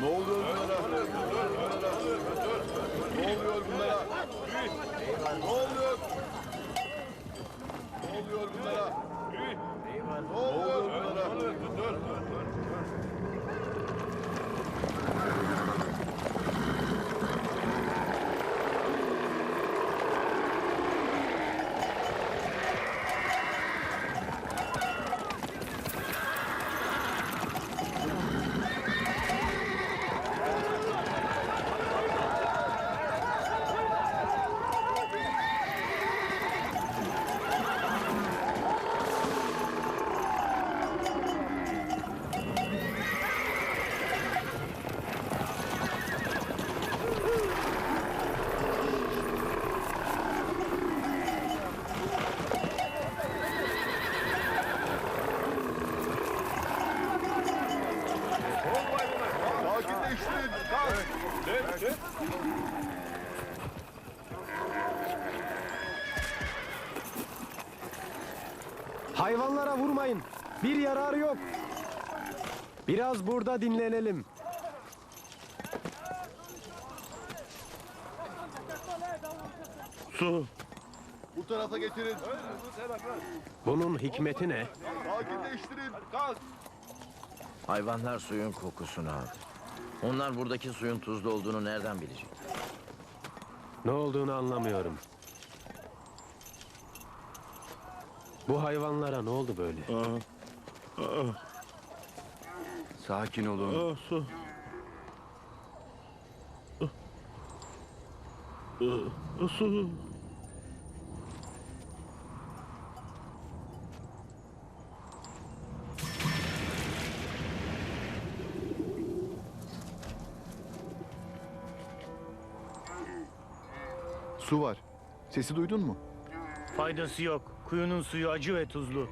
Ne oluyor bunlara? Ne oluyor bunlara? Ne oluyor? Ne oluyor bunlara? Ne oluyor bunlara? Sakinleştirin. Hayvanlara vurmayın. Bir yararı yok. Biraz burada dinlenelim. Su. Bu tarafa getirin. Bunun hikmeti ne? Sakinleştirin. Hayvanlar suyun kokusunu aldı. Onlar buradaki suyun tuzlu olduğunu nereden bilecek? Ne olduğunu anlamıyorum. Bu hayvanlara ne oldu böyle? Sakin olun. Ah, su. Ah. Ah, Su. Su var. Sesi duydun mu? Faydası yok. Kuyunun suyu acı ve tuzlu.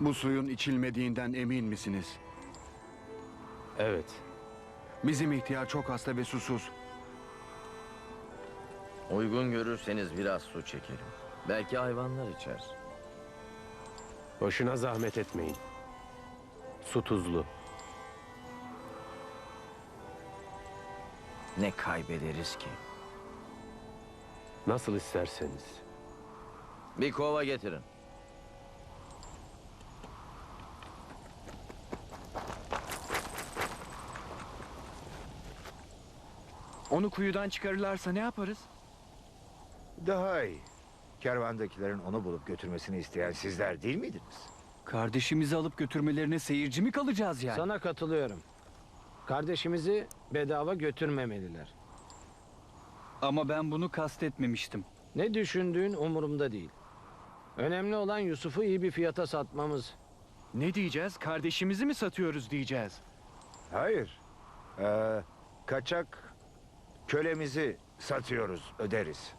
Bu suyun içilmediğinden emin misiniz? Evet. Bizim ihtiyar çok hasta ve susuz. Uygun görürseniz biraz su çekelim. Belki hayvanlar içer. Boşuna zahmet etmeyin. Su tuzlu. Ne kaybederiz ki? Nasıl isterseniz. Bir kova getirin. Onu kuyudan çıkarırlarsa ne yaparız? Daha iyi. Kervandakilerin onu bulup götürmesini isteyen sizler değil miydiniz? Kardeşimizi alıp götürmelerine seyirci mi kalacağız yani? Sana katılıyorum. Kardeşimizi bedava götürmemeliler. Ama ben bunu kastetmemiştim. Ne düşündüğün umurumda değil. Önemli olan Yusuf'u iyi bir fiyata satmamız. Ne diyeceğiz? Kardeşimizi mi satıyoruz diyeceğiz? Hayır. Ee, kaçak kölemizi satıyoruz, öderiz.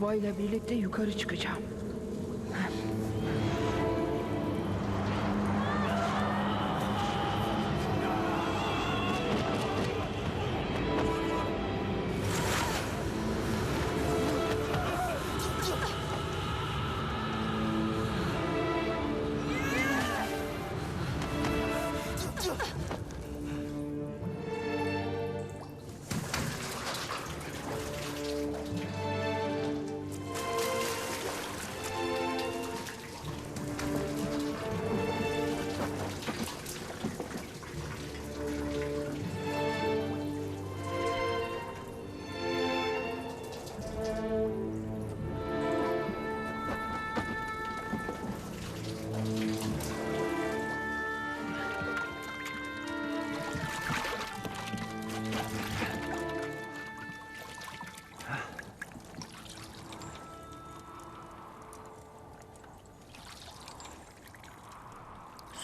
Kovayla birlikte yukarı çıkacağım.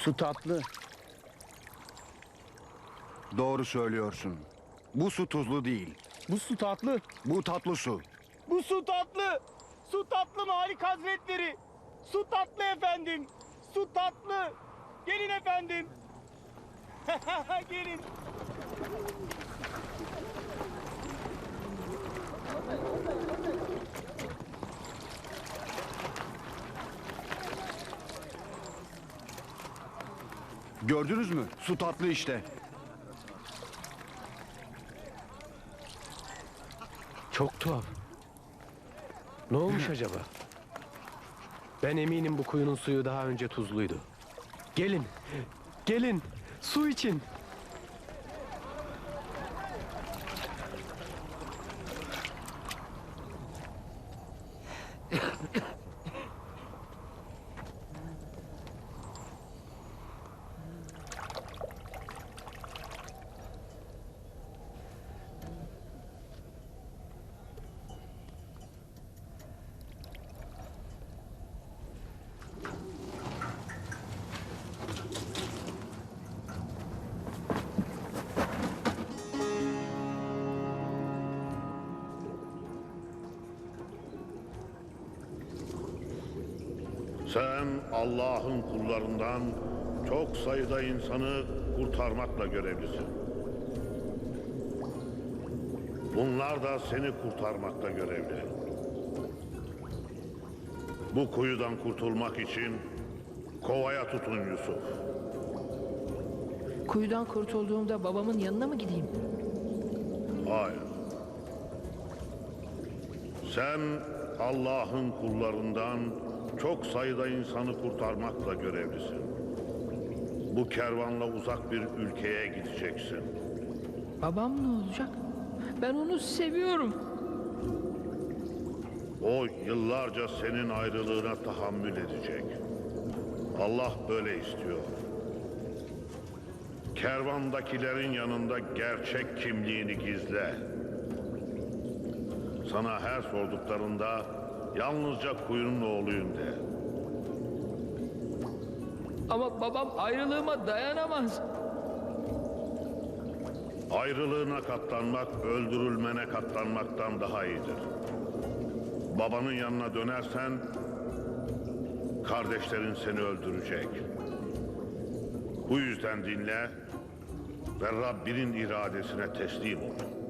Su tatlı. Doğru söylüyorsun. Bu su tuzlu değil. Bu su tatlı. Bu tatlı su. Bu su tatlı. Su tatlı Malik Hazretleri. Su tatlı efendim. Su tatlı. Gelin efendim. Gelin. Gördünüz mü? Su tatlı işte. Çok tuhaf. Ne olmuş acaba? Ben eminim bu kuyunun suyu daha önce tuzluydu. Gelin, gelin, su için. Sen Allah'ın kullarından çok sayıda insanı kurtarmakla görevlisin. Bunlar da seni kurtarmakla görevli. Bu kuyudan kurtulmak için kovaya tutun Yusuf. Kuyudan kurtulduğumda babamın yanına mı gideyim? Hayır. Sen Allah'ın kullarından çok sayıda insanı kurtarmakla görevlisin. Bu kervanla uzak bir ülkeye gideceksin. Babam ne olacak? Ben onu seviyorum. O yıllarca senin ayrılığına tahammül edecek. Allah böyle istiyor. Kervandakilerin yanında gerçek kimliğini gizle. Sana her sorduklarında yalnızca kuyunun oğluyum de. Ama babam ayrılığıma dayanamaz. Ayrılığına katlanmak, öldürülmene katlanmaktan daha iyidir. Babanın yanına dönersen, kardeşlerin seni öldürecek. Bu yüzden dinle ve Rabbinin iradesine teslim ol.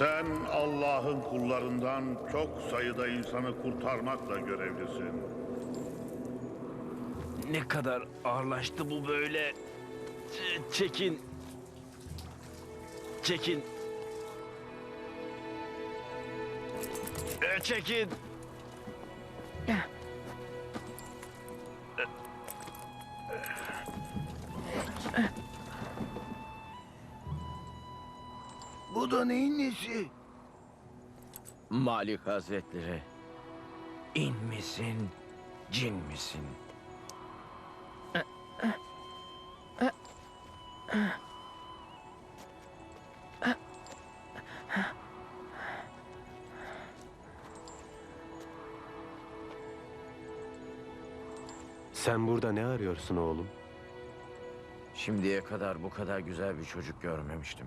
Sen Allah'ın kullarından çok sayıda insanı kurtarmakla görevlisin. Ne kadar ağırlaştı bu böyle. Ç- Çekin. Çekin. E, Çekin. Nesi? Malik Hazretleri. İn misin, cin misin? Sen burada ne arıyorsun oğlum? Şimdiye kadar bu kadar güzel bir çocuk görmemiştim.